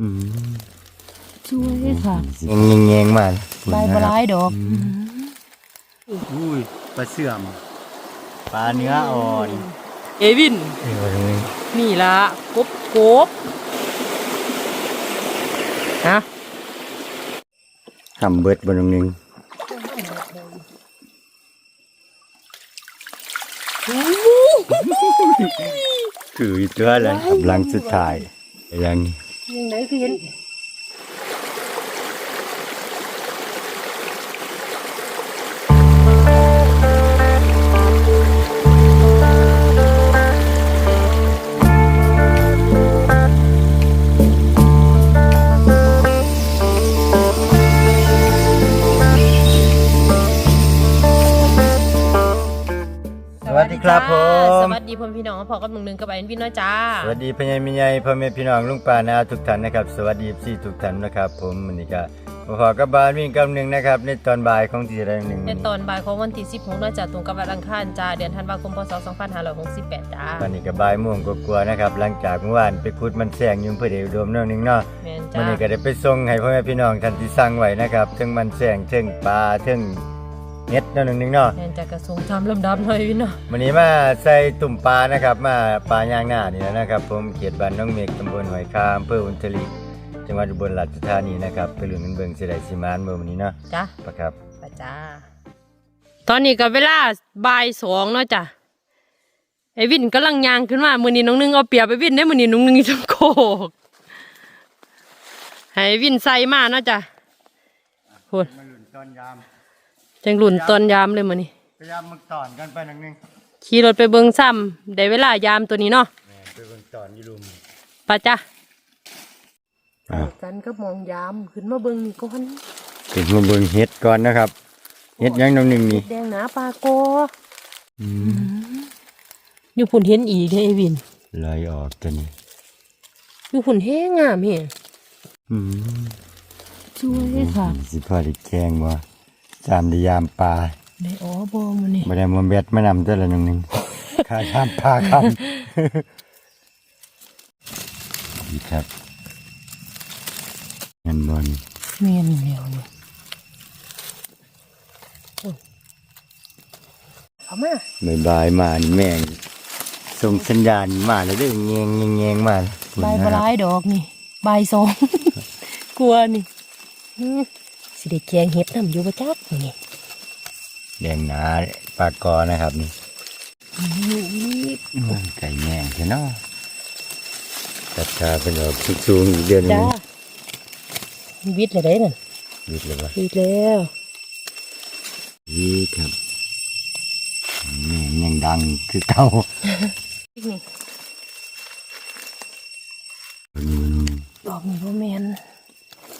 อืมช่วยค่ะเงงเงงๆมาใบปลายดอกอุ้ยปลาเสื่อมปลาเนื้ออ่อน เอวินเอวตรงนี้นี่ละกบกบฮะทำเบิดบนตรงนึงคืออีกตัวแล้วกำลังสุดท้ายยังยั งไงคื ดีครับผสม วัสดีพ่อพี่น้องพอกับมึงนึงกับไอ้วินน้อยจ้าสวัสดีพ่อใหญ่แม่ใหญ่พ่อแม่พี่น้องลุงป้านาทุกท่านนะครับ สวัสดีพี่ทุกท่านนะครับผมมันนี้ก็มาพอกับบานวิ่งกำหนึ่งนะครับในตอนบ่ายของที่ใดหนึ่งในตอนบ่ายของวันที่16น้อยจ้าตรงกับวันอังคารจ้าเดือนธันวาคมพศ2568จ้าวันนี้ก็บ่ายโมงกว่าๆนะครับหลังจากเมื่อวานไปขุดมันแสงอยุ่มเพื่อเดอุดมน้องหนึงเนาะแม่นวัจ้านนี้ก็ได้ไปส่งให้พ่อแม่พี่น้องท่านที่สั่งไว้นะครับทั้งมันแสงทั้งปลาทั้ง เน็ดน้องหนึงเนาะแม่นจ้ากระทรวงทำลำดับหน่อยวินเนาะวันนี้มาใส่ตุ่มปลานะครับมาปลาย่างหน้านี่แหละนะครับ ผมเขตบ้านน้องเมฆตำบลหอยคามอำเภออุนทลีจังหวัดอุบลราชธานีนะครับไปหลุนกันเบิงเสไดสิมานเมื่อวันนี้เนาะจ้าปะครับไปจ้า ตอนนี้ก็เวลาบ่ายสองเนาะจ้ะไอ้วินกำลังยางขึ้นมามือนี้น้องนึงเอาเปรียบไอ้วินได้มือนี้น้องนึงจังโคกให้วินใส่มาเนาะจ้ะพูดมาหลุนตอนยาม จังหลุนตอนยามเลยมือนี้พยายามมึกตอนกันไปหนังนึงขี่รถไปเบิงซ้ำได้เวลายามตัวนี้เนาะแม่ไปเบิ่งตอนอยี่ลุมไป้าจ้ะอ้าวกันก็มองยามขึ้นมาเบิงนี่ก่อนถึงมาเบิ่งเฮ็ดก่อนนะครับเฮ็ดหยังน้องหนึงนี่แดงหนาปลาโกอยู่พุ่นเห็นอีกเด้ไอ้วินลอยออกตัวนี้อยู่พุ่นเฮงามเฮอืมช่วยค่ะสิพอได้แกงบ่ จามได้ยามปลาได้อ๋อบ่มื้อนี้บ่ได้มาเบ็ดมานำตัวละน้องหนึงข้าข้ามปลาครับดีครับเงินบอลเมียนเดียวนี่โอ้ยเอามาบายบายมานี่แม่งส่งสัญญาณมาแล้วเด้อแงงแงงแงงมาแล้วใบปลายดอกนี่ใบายสองกลัวนี่อื้อ สิได้แกงเห็ดน้ำอยู่ประจักนี่แดงหนาปลากอนะครับนี่นี่ไก่แง่งใช่เนาะตัดขาเป็นแบบสูงๆอีกเดือนหนึจ้างวิทย์เลยได้นั่นวิดเลยวะวิทย์แล้ววิดครับแม่งยังดังคือเก่านี่ดอกนี่บ่แมน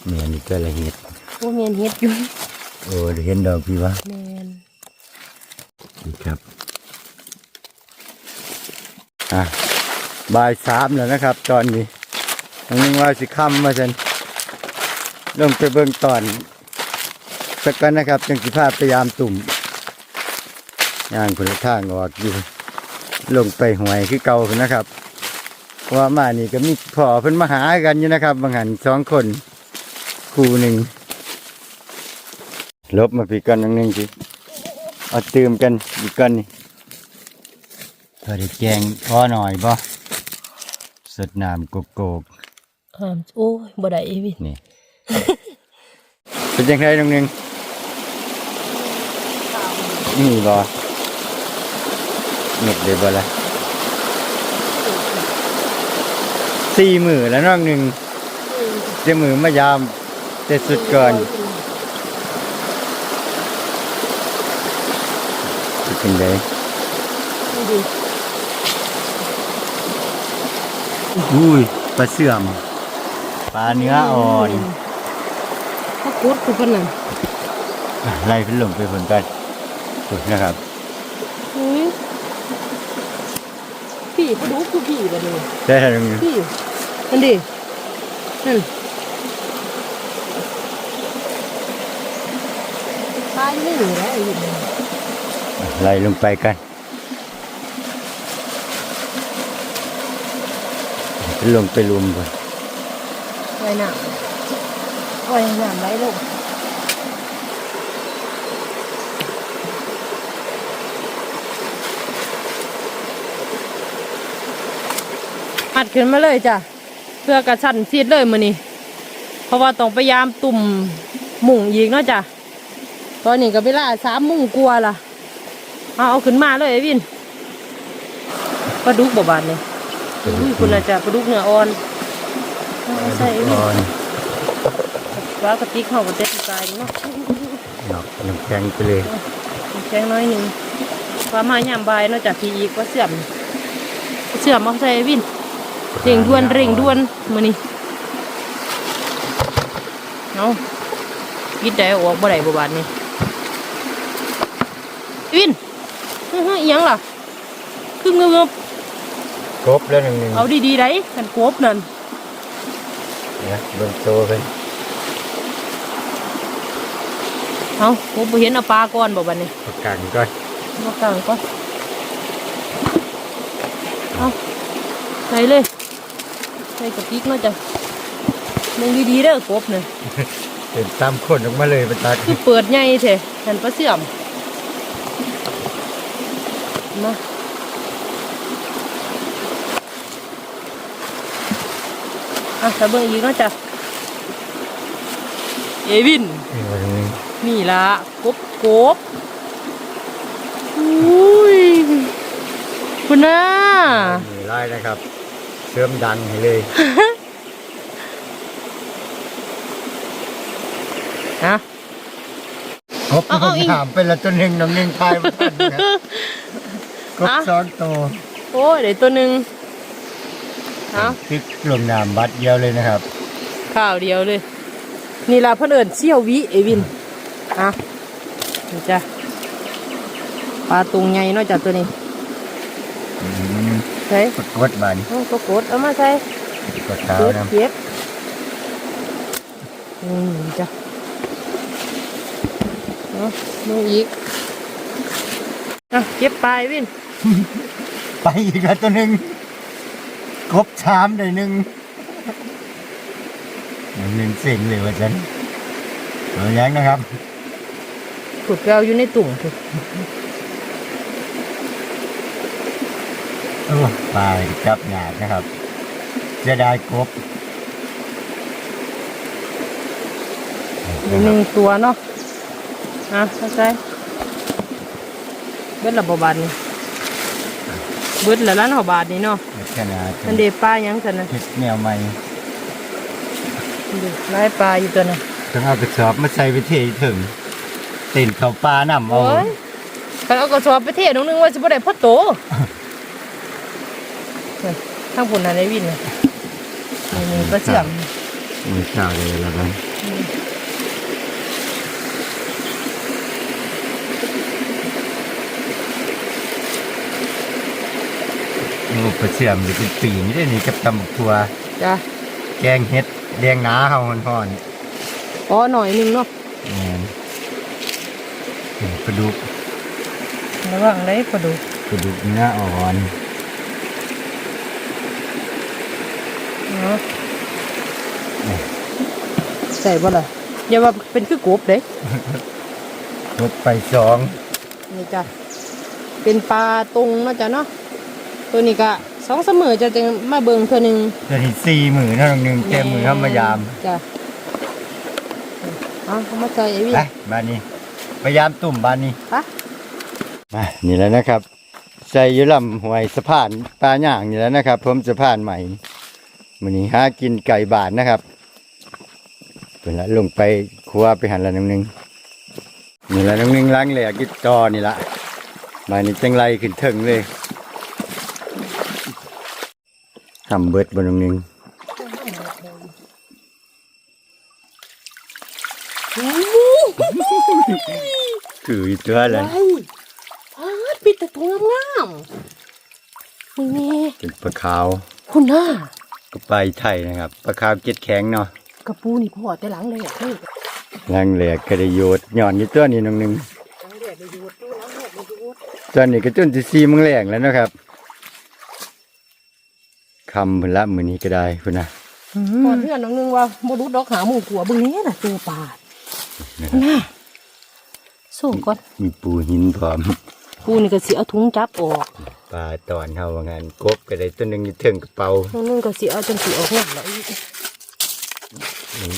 แม่นี่ก็ละเห็ด บ่แมนเฮ็ดอยู่โอ้เห็นดอกพี่วะแมนนี่ครับอะบ่ายสามแล้วนะครับ ตอนนี้น้องนึงว่าสิค่ำมาจันลงไปเบิ่งตอนสักกันนะครับจังสิพาพยายามตุ่มย่างคนละทางออกอยู่ ลงไปหวยคือเก่าพุ่นนะครับเพราะว่ามานี่ก็มีพ่อเพิ่นมาหากันอยู่นะครับบางหันสองคนคู่หนึ่ง ลบมาพี่กันน้องนึงสิเอาตื่มกันอีกกันนี่พอได้แกงพอหน่อยบ่สดน้ำโกโกกอ่ามโอ้ยบ่ได้อีวินี่ เป็นยังไงน้องหนึงนี่บ่เม็ดเลยบ่ละสี่มือแล้วน้องหนึ่งเจะมือมายามแต่สุดก่อน เป็นไงดูดิอุ้ยปลาเสื่อมปลาเนื้ออ่อนเขาคุดคือเพิ่นน่ะอะไล่ขึ้นลงไปผลกันถูกนะครับอุ้ยพี่เขาดูคือพี่บ่นี่ได้ทางนี้พี่นั่นดินั่นตายนี่อยู่แล้วไอ้วิน ไล่ลงไปกัน ลงไปลุมก่อนเออไปหนักไปหนักไรลูกหัดขึ้นมาเลยจ้ะเพื่อกระชันซีดเลยมือนี้เพราะว่าต้องพยายามตุ่มมุ่งอีกเนาะจ้ะตอนนี้ก็เวลาสามมุ่งกลัวล่ะ เอาเอาขึ้นมาเลยไอ้วินปลาดุกบบานเนี่ยอุ้ยคุณอาจจะปลาดุกเนื้ออ่อนเอาใส่ไอ้วินก่อนว่ากระติกเขาก็เต็มกายเนาะเนาะน้ำแข็งไปเลยแข็งน้อยหนึ่งว่ามาย่ามบายเนาะจากทีอีกว่าเสื่อมเสื่อมเอาใส่ไอ้วินเร่งด่วนเร่งด่วนมือนี้เอายิดได้ออกบ่ได้บ่บาดนี่ไอ้วิน อื้อหืออิหยังล่ะคือเงือบครบแล้วหนึ่งหนึ่งเอาดีๆได้กันกบนั่นนะเบิ่งโตไปเอาผมบ่เห็นเอาปลาก่อนบ่บัดนี้ประกันก่อนมากลางก่อนเอาใส่เลยใส่กระติกเนาะจ้ะเบิ่งดีๆเด้อกบเนี่ยเป็นตามคนออกมาเลยเป็นตักคือเปิดใหญ่แท้หันปลาเสื่อม มาอะถ้าเบิ่งอีกเนาะจ้ะเอวิน นี่วันหนึงนี่ละกบกบอุ้ยคุณน่ามีไล่นะครับ เสริมดังให้เลยฮะครบเอาเอาอีกถามเป็นละตัวหนึ่งน้ำหนึ่งทายมาทันนะ ครบอะซ้อนโตโอ้ยเดี๋ยวตัวหนึ่งเอาพริกลงน้ำบัดเดียวเลยนะครับข้าวเดียวเลย นี่ละเพื่นเอิญเชี่ยววิเอวินอะนี่จ้ะปลาตุงใหญ่เนาะจ้ะตัวนี้อืมใช่กดกดบานเอาก็กดเอามาใส่ กดเท้าเก็บนะเก็บอืมจ้ะเอามืออีกอะเก็บปลายวิน ไปอีกแล้วตัวหนึ่งครบชามได้หนึ่งน้ำหนึ่งเสียงเลยว่าฉันเอายังนะครับขุดแก้วอยู่ในตุ่งถูกโอ้ปลาจับหยาดนะครับ จะได้ครบอยู่หนึ่งตัวเนาะอะเข้าใจเบิดละบบาทนี่ เบิดละล้านหอบาทนี่เนาะขนาดมันเดปลาหยังสันนะเห็ดแนวใหม่ดูไล่ปลาอยู่ตัวน่ะต้องเอากระสอบมาใส่ไปเทถึงติ่นเขาปลาน้ำเอาโอ้ยคันเอากระสอบไปเทน้องนึงว่าจะบ่ได้พ่อโตเฮ้ยข้างบนน่ะได้วินน่ะนี่นี่ปลาเสื่อมมีข้าวเลยแล้วกัน โอ้ปลาเชื่อมอยู่เป็นปีนี่ได้นี่กับตำบักทัวจ้ะแกงเห็ดแดงหนาเขาหอนอ๋อหน่อยหนึงเนาะๆแม่นเห็นปลาดุกระวังได้ปลาดุกปลาดุกเนื้ออ่อนเนาะใส่บ่ล่ะอย่าว่าเป็นคือกบเด้ลบไปสองนี่จ้ะเป็นปลาตรงเนาะจ้ะเนาะ ตัวนี้ก็สองเสมอจะจะมาเบิ่งเท่านึงเดี๋ยวนี้สี่หมื่นเท่านึงแกมือเข้ามายามจ้ะเอาเข้ามาใส่ไอ้วิไปบ้านนี้พยายามตุ่มบ้านนี้ปะมานี่แล้วนะครับ ใส่อยุลำหวยสะพานปลาย่างนี่แล้วนะครับผมสะพานใหม่มันนี้หากินไก่บาทนะครับเป็นละลงไปครัวไปหันละน้ำหนึงนี่ละน้ำหนึงล้างแหลกกิดจอนี่ละบานนี้จังไรขึ้นเถิงเลย ทำเบิดบนน้ำหนึงคืออีกตัวเลยไอ้อ้าปิดแต่ตัวงามๆนี่เป็นปลาขาวคุณน่าก็ไปไทยนะครับปลาขาวเก็ดแข็งเนาะกระปูนี่พ่อแต่หลังเลยอะเฮ้ยล้างแหลกกระโยดหย่อนอยู่ตัวนี้น้องหนึงหลังแดดเลยยูดดูหลังแดดเลยยูดตอนนี้ก็จนที่ซีมึงแรงแล้วนะครับ คำพุ่นละมือนี้ก็ได้พุ่นนะก่อนเพื่อนน้องนึงว่าบ่รู้ดอกหาหมูกัวเบึงนี้น่ะตัวปลานะครับน่ะสู้ก่อนมีปูหินพร้อมกูนี่ก็สิเอาถุงจับออกปลาตอนเฮาว่างานกบก็ได้ตัวหนึงอยู่เทิงกระเป๋าน้องนึงก็สิเอาจังสิออกงานแล้วอีกนี่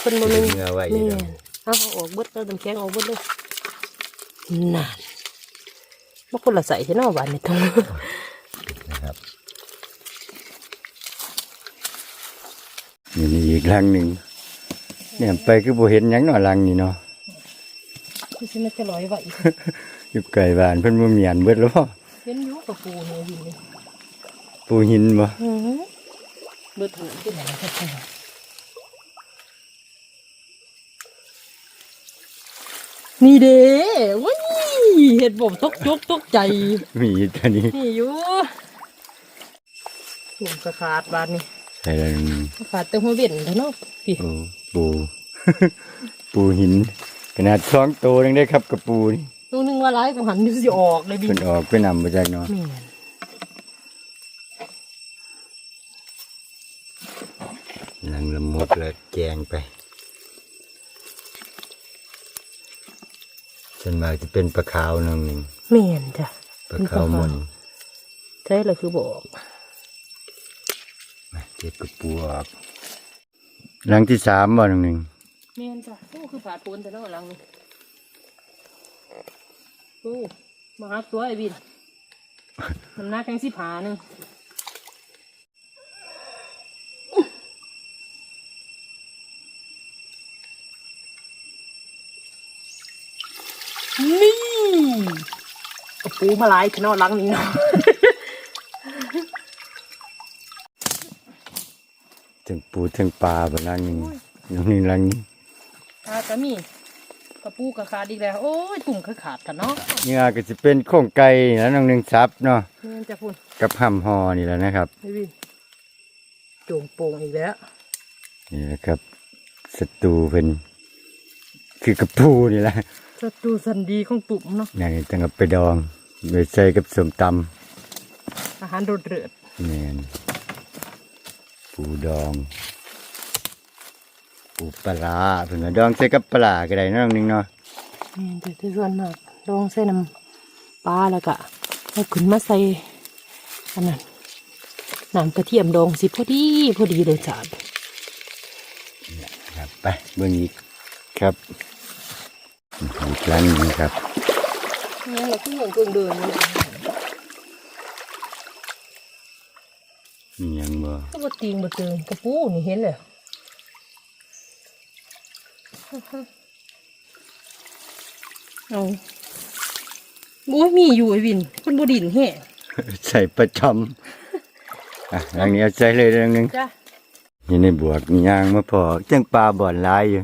เพิ่นบ่นึงเนื้อไว้อยู่แม่เนาะนเอาเอาออกเบิดเอาน้ำแข็งออกเบิดเลยนั่นบ่คนละใส่ใช่เนาะบาดนี้ตรงนี้นะครับ นี่นี่อีกลังหนึ่งเนี่ยไปคือบ่เห็นหยังเนาะลังนี่เนาะคือสิมันจะลอยไว้อีกอยู่ไกลบ้านเพิ่นบ่มีอันเบิดแล้วบ่เห็นอยู่กับปูเนี่ยอยู่นี่ปูหินบ่อือหือเบิดถุงที่ไหนก็ใช่นี่เด้ว้ยเห็ดบ่มตกจกตกใจ มีอยู่ตัวนี้นี่อยู่หนุ่มกระขาดบานนี่ ใส่แล้วนี่กระขาดแต่หัวเวียนเท่าเนาะพี่โอ้ปูปูหิน ขนาดท้องโตนึงได้ครับกับปูนี่ตัวหนึงว่าร้ายก็หันอยู่สิออกเลยบิเพิ่นออกเพิ่นนำมาจากเนาะแม่นลังละหมดแล้วแกงไปส่วนมากจะเป็นปลาขาวนึงหนึ่งแม่นจ้ะปลาขาวมนใช่เลยคือบอกมา เจ็บกระปูออกหลังที่สามบ่หนึ่งหนึ่งแม่นจ้ะโอ้คือผาดโพนแต่เนาะหลังนี่โอ้มาหักตัวไอ้บินมันหนักแค่สิผาหนึ่งนี่กระปูมาหลายขนาดหลังนี้เนาะ ถึง ปูถึงปลาบ่หลังหนึ่งหลังหนึ่งหลังนี้อาก็มีกระปูกระขาดอีกแล้ว โอ้ยตุ่มคือขาดกันเนาะนี่อาก็จะเป็นโครงไก่แล้วน้องหนึ่งซับเนาะนี่มันจะพูดกับห่ำฮอนี่แหละนะครับไอ้บินโจงโป่งอีกแล้วนี่แหละครับศัตรูเป็นคือกระปูนี่แหละศัตรูสันดีของตุ่มเนาะนี่ต้องเอาไปดองไปใส่กับสมตอาหารโดดเดือดำนี่น ปูดองปูปลาร้าเพิ่งเอาดองใส่กับปลาร้าก็ได้เนาะน้องหนึงเนาะนี่แต่ที่ส่วนมากลองใส่น้ำปลาแล้วก็เอาขึ้นมาใส่อันนั้นน้ำกระเทียมดองสิพอดีพอดีเลยจ้ะครับไปเบิ่งอีกครับอีกร้านหนึงครับนี่เราขึ้นอย่างเกินเดินเล ยมีหยังบ่ก็บ่ติงบ่เติงกระปูนี่เห็นเลยเอาโอ้ยมีอยู่ไอ้วินคนบดินแห่ใส่ประจำอะหลังนี้เอาใส่เลยเรื่องหนึงจ้ะนี่ในบวกมียางมาพอจังปลาบ่อนหลายอยู่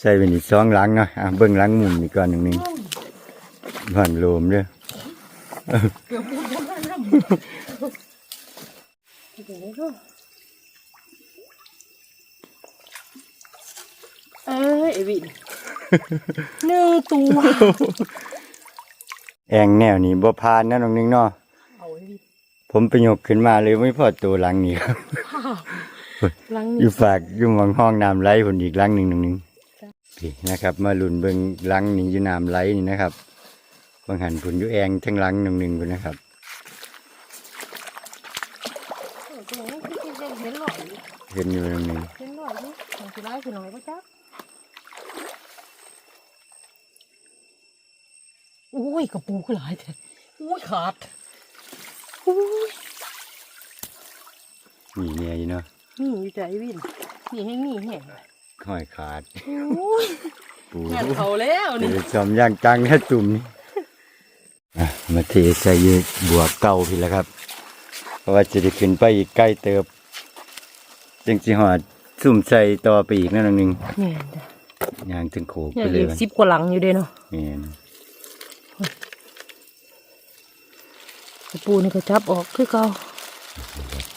ใส่ไปนี่สองหลังเนาะอะเบิ่งหลังมุมนี่ก่อนหนึ่งหนึงบ่อนโลมเด้อ เกือบพูดบ่ได้น้ำเดี๋ยวก็เอ้ยไอ้วินหนึ่งตัวแองแนวนี้บ่ผ่านนะน้องหนึงเนาะเอาไอ้วินผมไปยกขึ้นมาเลยไม่พอตัวหลังนี้ครับลังอนี้ยู่ฝากอยู่หมองห้องน้ำไหลผลอีกหลังหนึ่งหนึ่งหนึ่งพี่นะครับ มาลุ่นเบิ่งหลังนี้อยู่น้ำไหลนี่นะครับบางหันผลอยู่แองทั้งหลังหนึ่งหนึ่งพุ่นนะครับ ตัวนี้คือเห็นหน่อย เห็นอยู่หนึ่งหนึ่งเห็นหน่อยนี่ของสิร้ายคือหน่อยก็จักอุ้ยกระปูคือหลายแท้อุ้ยขาดอุ้ยมีเนี่ยอยู่เนาะนี่อยู่ใจวินนี่ให้นี่แห้งห้อยขาดอุ้ยปูงานเขาแล้วนี่เดี๋ยวจอมย่างจังแค่ตุ่มนี่อะมาเทใส่อยืดบวกเก่าพี่แล้วครับ เพราะว่าจะได้ขึ้นไปอีกใกล้เติบ จึงสิหอดซุ่มใส่ต่อไปอีกนั่นองหนึ่งแม่นจ้ะย่างถึงโขกเนี่ไปยเลอียกมันสิบกว่าหลังอยู่เด้เนาะแม่นกระปูนี่ก็จับออกคือเก่า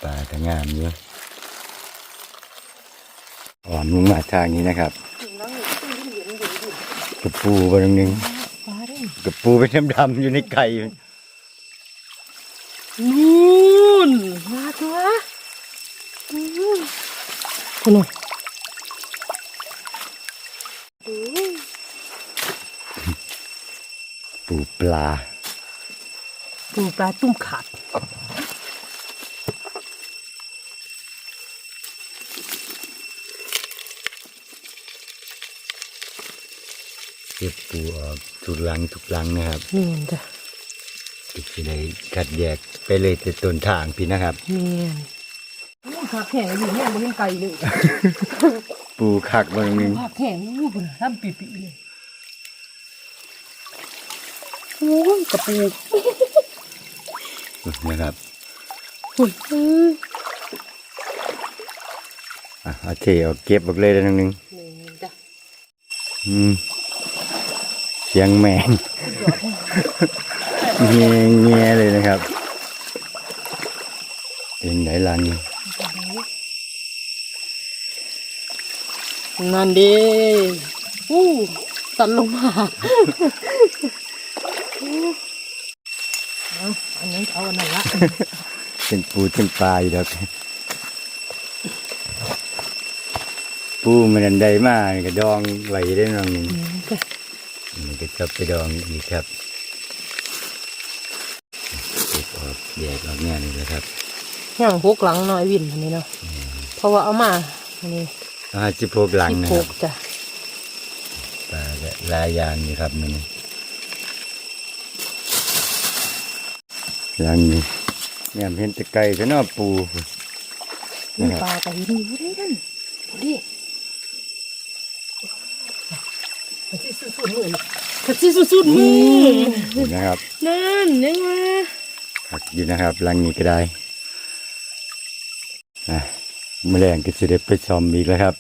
ปลาก็งามเยอะอ่อนมุงมาทางนี้นะครับกระปูบางหนึ่งปลาได้กระปูเป็นดำๆอยู่ในไก่นู่นมาตัวนู่น คุณหน่อยปูปลา ปูปลาตุ้มขาดเก็บปูออกทุกหลังทุกหลังนะครับเมียนจ้ะอีกทีใดคัดแยกไปเลยแต่ต้นทางพี่นะครับเมียน หักแข็งอยู่เนี่ยมันยังไกลเลยปูคักบางนึงหักแข็งอู้หูทำปีปีเลยโอ้ยกระปูนะครับอุ้ยอืมอะเอาเทเอาเก็บออกเลยแล้วนึงเมียนจ้ะอืมเสียงแมงเงี้ยเงี้ยเลยนะครับเป็นไหนลังนี่นั่ นดิอู้ตันลงมาเอาอันนี้เอาอันไหนละเป็นปูเป็นปลาอยู่ดอกปูมันอันใดมากก็ดองไว้ได้น้องหนึงเมียนจ้ะมันก็จะไปดองอีกครับเก็บออกแยกออกเนี่ยนี่แหละครับย่างพกหลังหน่อยวินอันนี้เนาะเพราะว่าเอามาอันนี้ อาจิพกหลังที่นะพครักบจ้ะปลาก็หลายอย่างอยู่ครับมันหลังนี้เนี่ยเห็นแตะไก่ก็น่าปู มีปลากับหินอยู่ได้นั่นดูดิมันสิสุดๆมือมันสิสุดๆมือนะครับนั่นยังมาหักอยู่นะครับหลังนี้ก็ได้อะ แมลงก็จะได้ไปชมอีกแล้วครับ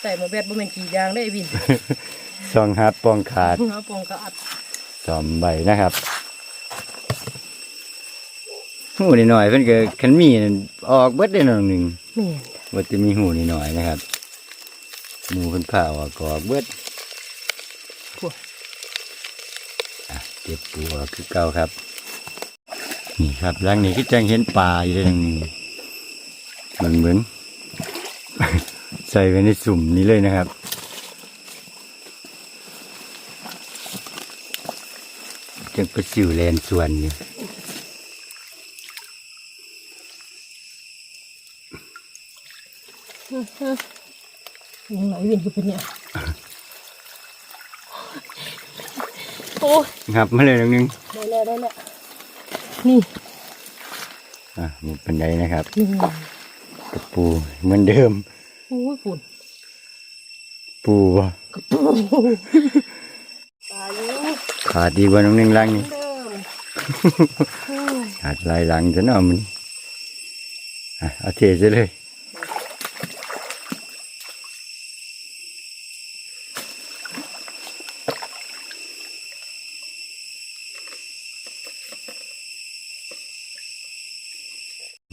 ใส่มาแบดบ่แม่นกี่อย่างได้วินซองฮับปองขาดเอาปองกระอัดสอมใบนะครับหูนิดหน่อยๆเพิ่นก็คันมีนั่นออกเบิดได้หน่อยหนึ่งแม่นว่าจะมีหูนิดหน่อยๆนะครับหมูเพิ่นผ่าออกก็ออกเบิดพวกอะเก็บปูออกคือเก่าครับ นี่ครับหลังนี้ก็จังเห็นปลาอยู่ได้หนึ่ง มันเหมือน ใส่ไว้ในสุ่มนี้เลยนะครับ จังไปสิวแลนส่วนนี่ยังไหนวินคือเป็นเนี่ยโอ้ยงับมาเลยตรงนึงได้แล้วได้แล้วนี่ อะหมดปันไดนะครับนี่ กระปูเหมือนเดิมโอ้ยฝุ่นปูบ่กระปูตายอยู่ขาดดีกว่าน้องนึงลังนี่เดิมโอ้ยขาดลายหลังจะเนาะมันอะเอาเทซะเลย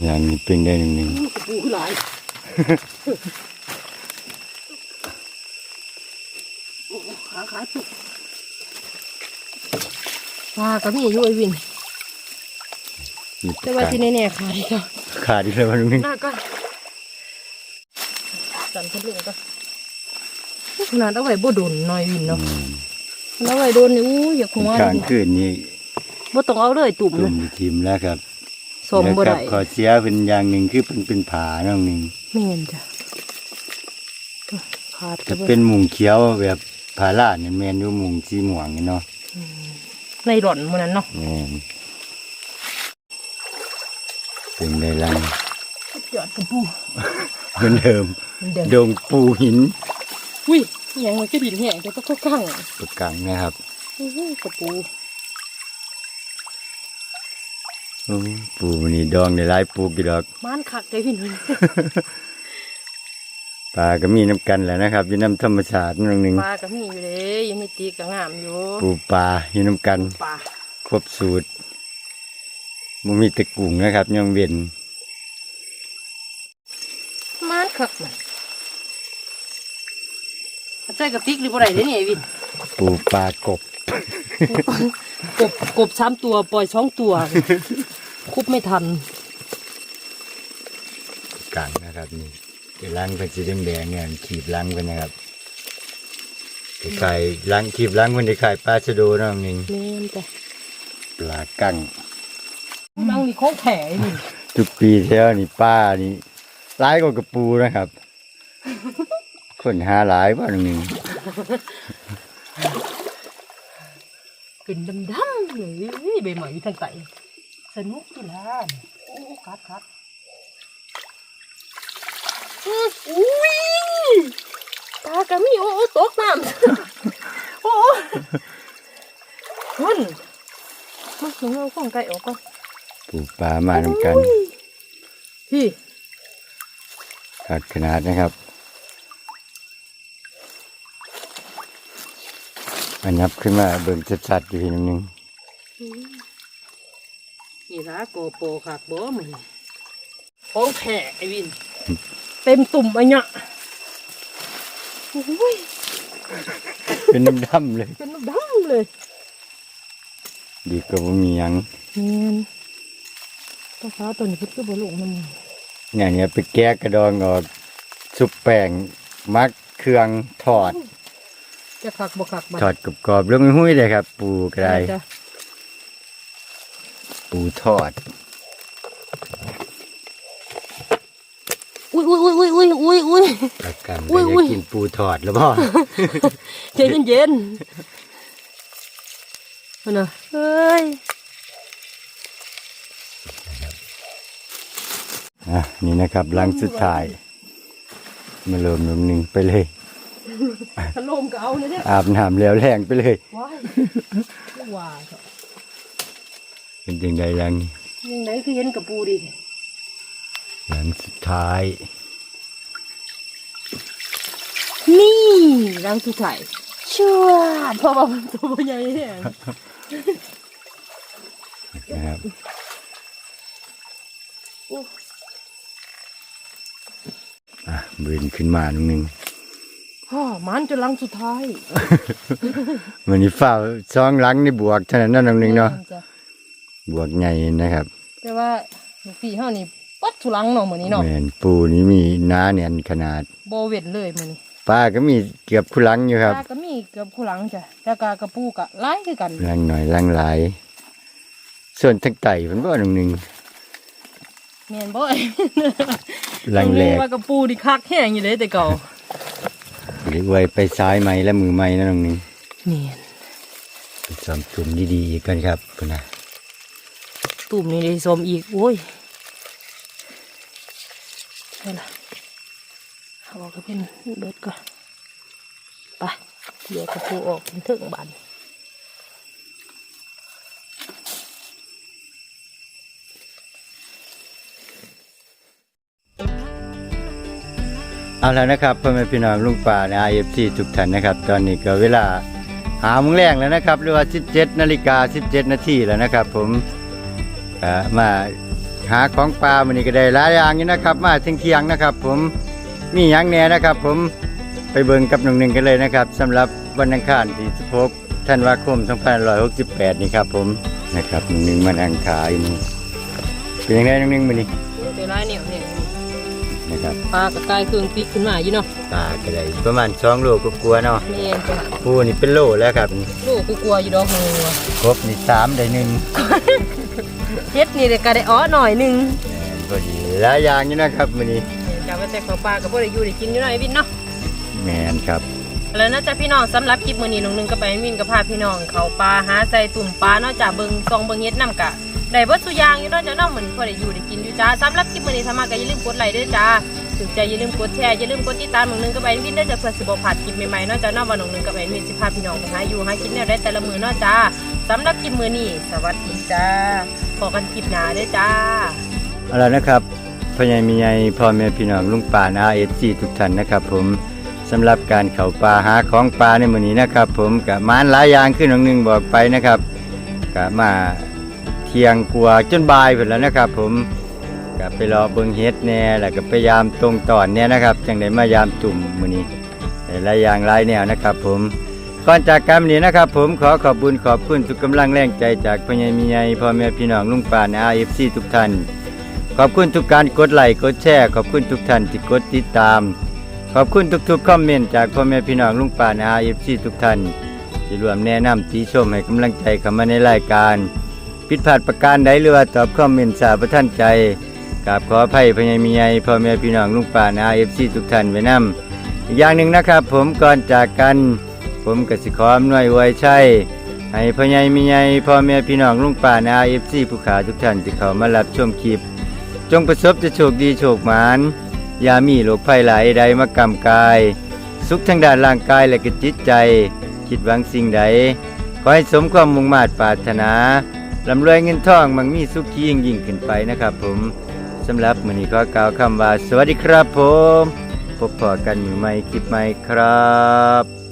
อย่างนี้ เป็นได้หนึ่งหนึ่งกระปูหลายโอ้ขาขาจุกปลาก็มีอยู่ไอ้วินมีแต่ว่าที่แน่ๆขาดีก็ขาดอีกแล้วน้องนึงหน้าก็สั่นขึ้นลงก็ขนาดเอาไว้บ่โดนหน่อยวินเนาะขนาดเอาไว้โดนนี่อู้อยากหัวกลางคืนนี่บ่ต้องเอาเลยตุ่มตุ่เลยมทีมแล้วครับส มบ่แล้วได้ครับขอเสียเป็นอย่างหนึ่งคือเป็นเป็นผาน้องหนึ่งแม่นจ้ะขาดจะก็เป็นหมุงเขียวแบบผาล่าเนี่ยแมนอยู่หมุงสีม่วงนี่เนาะในหล่อนมื้อนั้นเนาะแม่นเป็นได้ลังยอดกระปูเหมือนเดิมมันเดิมดงปูหินอุ้ยอิหยังมันก็ดินแห้งจะต้องก้างประกังนะครับอู้หูกระปู โอ้ปูนี่ดองในหลายปูกี่ดอกมานคักได้พี่หนุ่ยปลาก็มีน้ำกันแหละนะครับอยู่น้ำธรรมชาติน้องหนึ่งปลาก็มีอยู่เด้อยู่ในตีก็งามอยู่ปูปลาอยู่น้ำกันปลาครบสูตรมันมีแตะกุ่งนะครับยังเวียนมานคักมันใจกระติกหรือบ่ได้เด้นี่ไอ้วินปูปลากบกบกบสามตัวปล่อยสองตัว คุบไม่ทันกังนะครับนี่คือลังเป็นสีแดงๆเนี่ยขีบลังเป็นนะครับไข่ลังขีบลังเป็นไข่ปลาชะโดนะน้องหนึ่งแม่นจ้ะปลากังนั่งนี่ของแข็นี่ทุกปีเท่านี่ป้านี่ร้ายกว่ากระปูนะครับ คนหาหลายว่าหนึ่งเป็นดำๆเลยใบไม้ทางไต สนุกที่ละโอ้คัดคัดอื้ออุ้ยตากะมีโอ้โอ้ตกน้ำโอ้มันมาถึงเอาของไก่ออกก่อนปูปลามานำกันพี่ขาดขนาดนะครับอันนับขึ้นมาเบิ่งชัดๆอยู่ทีนึง นี่ละโกโปขาดบ่มันของแท้ไอ้วิน เต็มตุ่มไอ้เนี่ยโอ้ยเป็นน้ำดำเลย เป็นน้ำดำเลย ดีกว่าบ่มีหยังเนียนต้นฟ้าต้นนี้เพิ่นก็บ่ลงมันเนี่ยเนี่ยไปแก้กระดองออกซุปแป้งมักเครื่องทอด จะคักบ่คักบัด ทอดกรอบๆลงหุ้ยเลยครับ ปูก็ได จ้ะ ปูทอด อุ้ยอุ้ยอุ้ยอุ้ยอุ้ยอุ้ยแล้วกันอุ้ก็ยอุ้จะย กินปูทอดแล้วพ่อใจเย็นๆมันน่ะเฮ้ยอะนี่นะครับหลังสุดท้ายมาเริ่มลงหนึ่งไปเลย ถล่มก็เอาเลยเด้อาบน้ำแล้วแรงไปเลยว้ายว้าเถอะ เป็นยังไงหลังนี้ยังไงคือเห็นกับปูดิหลังสุดท้าย นี่รังสุดท้ายชัวร์เพราะว่ามันตัวบ่ใหญ่แฮงนะครับอะบืนขึ้นมาหนึ่งฮ่อมันจนรังสุดท้ายวันนี้ฝ้าซองหลังนี่บวกเท่านั้นนั่นหนึ่งเนาะจ้ะ บวกใหญ่นะครับแต่ว่าลูกพี่เฮานี่ปัดทุลังเนาะมื้อนี้เนาะแม่นปูนี่มีหน้าเนียนขนาดบ่เว้นเลยมื้อนี้ปลาก็มีเกือบคุลังอยู่ครับปลาก็มีเกือบคู่หลังจ้ะแล้วก็กระปูก็หลายคือกันลังหน่อยลังหลาย ส่วนทั้งไต่มันบ่หนึ่งหนึ่งแม่นบ่เอ้ยลังแหลกว่ากระปูนี่คักแห้งอยู่เลยแต่เก่าหรือไว้ไปซ้ายไหมและมือไหมนั่นหนึ่งแม่นไปซ้อมตุ่มดีๆอีกกันครับพุ่นนะ ตุ่มนี่ได้สมอีก โอ้ยเอาล่ะเอาออกก็เป็นเบิดก่อนไปเดี๋ยวกระปูออกเป็นถิงบานเอาแล้วนะครับพ่อแม่พี่น้องลุงป่าใน IFC ทุกท่านนะครับ ตอนนี้ก็เวลาหาโมงแรงแล้วนะครับหรือว่า 17 นาฬิกา 17 นาทีแล้วนะครับ ผม มาหาของปลามันนี้ก็ได้หลายอย่างอยู่นะครับ มาเที่ยงเที่ยงๆนะครับ ผมมีหยังแหน่นะครับ ผมไปเบิ่งกับหนุ่งหนึ่งกันเลยนะครับสำหรับวันอังคารที่16ธันวาคม2568 นี่ครับผมนะครับหนุ่งหนึ่งมันอังคารนี่เป็นยังไงหนุ่งหนึ่งมันนี้เดี๋ยวไรเนี่ยเนี่ยนะครับปลากระกายเครื่องพริกขึ้นมาอยู่เนาะปลาก็ได้ประมาณ2โลก็กลัวาๆเนาะแม่นจ้ะปูนี่เป็นโลแล้วครับนี่ลูกกูกลัวอยู่ดอกหัวครบนี่สามได้หนึ่ง เฮ็ดนี่เด็กก็ได้อ้อหน่อยหนึงแม่นพอดีหลายอย่างอยู่นะครับมื้อนี้จำว่าแต่เขาปลากับพวกได้อยู่ได้กินอยู่หน่อยวินเนาะแม่นครับ แล้วน่าจะพี่น้องสำหรับคลิปมื้อนี้น้องหนึงก็ไปวินกับพาพี่น้องเขาปลาหาใส่ตุ่มปลาเนาะจ้ะเบิ่งซองเบิ่งเฮ็ดนํกะได้เบิดสุอย่างอยู่เนาะจ้ะเนาะมื้อนี้พอได้อยู่ได้กินอยู่จ้าสำหรับคลิปมื้อนี้ถ้ามาก็อย่าลืมกดไลค์ด้วยจ้าถึงใจอย่าลืมกดแชร์อย่าลืมกดติดตามน้องหนึงกับไปวินเด้อจ้ะเพื่อสิบ่พลาดคลิปใหม่ๆเนาะจ้ะเนาะว่าน้องหนึงกับไปวินสิพาพี่น้องไปหาอยู่หากินแนวได้แต่ละมื้อเนาะจ้าสำหรับคลิปมื้อนี้สวัสดีจ้า พบกันคลิปหนาด้อจ้าเอาละนะครับพ่อใหญ่มีใหญ่พ่อแม่พี่น้องลุงป่านา FC ทุกท่านนะครับ ผมสำหรับการเข้าป่าหาของป่าในมื้อนี้นะครับ ผมกับมานหลายอย่างขึ้นหนึ่งบอกไปนะครับก็มาเที่ยงกลัวจนบ่ายพุ่นแล้วนะครับ ผมก็ไปรอเบิ่งเฮ็ดแน่แล้วก็พยายามตรงตอนเนี่ยนะครับจังได้มายามตุ่มมื้อนี้หลายอย่างหลายแนวนะครับ ผม ก่อนจากการนี้นะครับ ผมขอขอบคุญขอบคุณทุกกำลังแรงใจจากพ่อใหญ่มีใหญ่พ่อแม่พี่น้องลุงป่านา FC ทุกท่าน ขอบคุณทุกการกดไลค์กดแชร์ขอบคุณทุกท่านที่กดติดตาม ขอบคุณทุกๆคอมเมนต์จากพ่อแม่พี่น้องลุงป่านาเอฟซีทุกท่านที่รวมแนะนำตีชมให้กำลังใจเข้ามาในรายการ ผิดพลาดประการใดหรือว่าตอบคอมเมนต์สาประท่านใจกราบขออภัยพญามีใหญ่พ่อแม่พี่น้องลุงป่านาเอฟซีทุกท่านไว้นำอีกอย่างหนึ่งนะครับ ผมก่อนจากกัน ผมกสิขออำนวยอวยชัยให้พ่อใหญ่มีใหญ่พ่อแม่พี่น้องลุงป่านาเอฟซีผู้ขาทุกท่านที่เขามารับชมคลิป จงประสบจะโชคดีโชคหมานยามีโรคภัยหลายใดมากำกาย สุขทางด้านร่างกายและก็จิตใจ คิดหวังสิ่งใด ขอให้สมความมุ่งมา่ปรารถนาลำรวยเงินทองมังมีสุขยิ่งยิ่งขึ้นไปนะครับผมสำหรับมือนี้ขอกล่าวคำว่า สวัสดีครับผม พบพอกันอยู่ใหม่คลิปใหม่ครับ